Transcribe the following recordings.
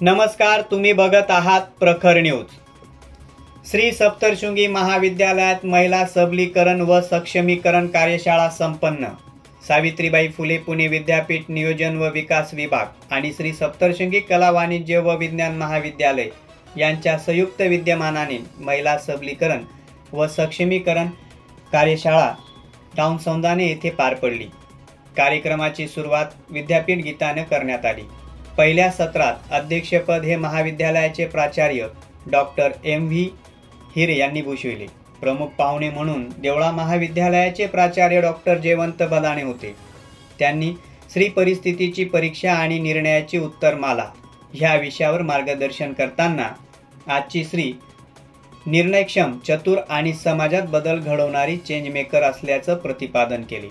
नमस्कार तुम्ही बघत आहात प्रखर न्यूज. श्री सप्तशृंगी महाविद्यालयात महिला सबलीकरण व सक्षमीकरण कार्यशाळा संपन्न. सावित्रीबाई फुले पुणे विद्यापीठ नियोजन व विकास विभाग आणि श्री सप्तर्शृंगी कला वाणिज्य व विज्ञान महाविद्यालय यांच्या संयुक्त विद्यमानाने महिला सबलीकरण व सक्षमीकरण कार्यशाळा टाउन सौंदाने येथे पार पडली. कार्यक्रमाची सुरुवात विद्यापीठ गीतानं करण्यात आली. पहिल्या सत्रात अध्यक्षपद हे महाविद्यालयाचे प्राचार्य डॉक्टर एम व्ही. हिरे यांनी भूषविले. प्रमुख पाहुणे म्हणून देवळा महाविद्यालयाचे प्राचार्य डॉक्टर जयवंत बदाणे होते. त्यांनी स्त्री परिस्थितीची परीक्षा आणि निर्णयाची उत्तरमाला ह्या विषयावर मार्गदर्शन करताना आजची स्त्री निर्णयक्षम चतुर आणि समाजात बदल घडवणारी चेंजमेकर असल्याचं प्रतिपादन केले.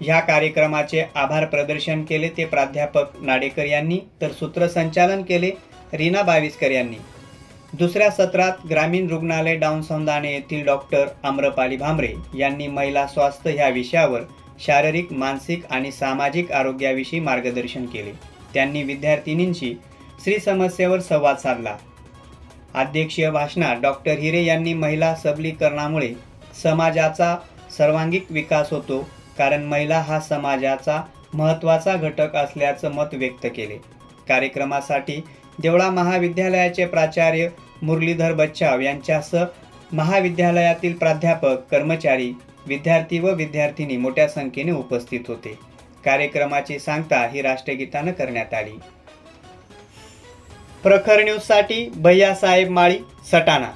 ह्या कार्यक्रमाचे आभार प्रदर्शन केले ते प्राध्यापक नाडेकर यांनी तर सूत्रसंचालन केले रीना बाविस्कर यांनी. दुसऱ्या सत्रात ग्रामीण रुग्णालय डाऊन संधाने येथील डॉक्टर आम्रपाली भांबरे यांनी महिला स्वास्थ्य ह्या विषयावर शारीरिक मानसिक आणि सामाजिक आरोग्याविषयी मार्गदर्शन केले. त्यांनी विद्यार्थिनींशी स्त्री समस्येवर संवाद साधला. अध्यक्षीय भाषणात डॉक्टर हिरे यांनी महिला सबलीकरणामुळे समाजाचा सर्वांगीण विकास होतो कारण महिला हा समाजाचा महत्त्वाचा घटक असल्याचं मत व्यक्त केले. कार्यक्रमासाठी देवळा महाविद्यालयाचे प्राचार्य मुरलीधर बच्चाव यांच्यासह महाविद्यालयातील प्राध्यापक कर्मचारी विद्यार्थी व विद्यार्थिनी मोठ्या संख्येने उपस्थित होते. कार्यक्रमाची सांगता ही राष्ट्रगीतानं करण्यात आली. प्रखर न्यूजसाठी भैयासाहेब माळी सटाणा.